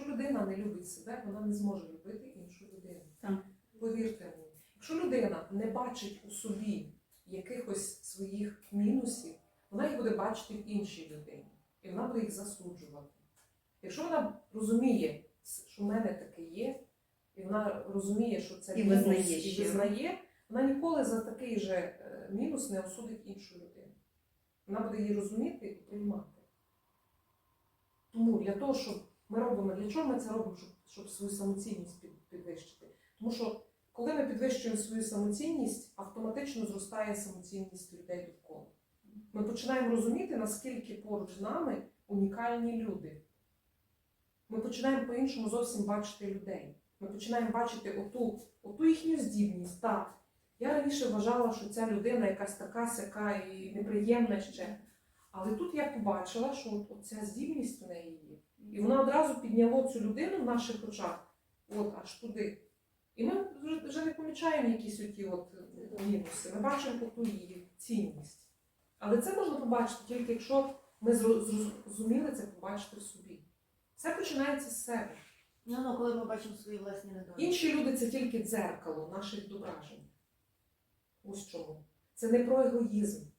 Якщо людина не любить себе, вона не зможе любити іншу людину. Так. Повірте мені, якщо людина не бачить у собі якихось своїх мінусів, вона їх буде бачити в іншій людині. І вона буде їх засуджувати. Якщо вона розуміє, що в мене таке є, і вона розуміє, що це І мінус, визнає і визнає, вона ніколи за такий же е, мінус не осудить іншу людину. Вона буде її розуміти і приймати. Тому для того, щоб ми робимо, для чого ми це робимо, щоб, щоб свою самоцінність підвищити? Тому що коли ми підвищуємо свою самоцінність, автоматично зростає самоцінність людей довкола. Ми починаємо розуміти, наскільки поруч з нами унікальні люди. Ми починаємо по-іншому зовсім бачити людей. Ми починаємо бачити оту, оту їхню здібність. Так, я раніше вважала, що ця людина якась така сяка і неприємна ще. Але тут я побачила, що от, ця здібність у неї є. І вона одразу підняло цю людину в наших очах, от аж туди. І ми вже, не помічаємо якісь оті от е, мінуси. Ми бачимо оту її цінність. Але це можна побачити тільки якщо ми зрозуміли це побачити в собі. Все починається з себе. Ну, ну, коли ми бачимо свої власні недоліки. Інші люди це тільки дзеркало наших відображень. Ось чому. Це не про егоїзм.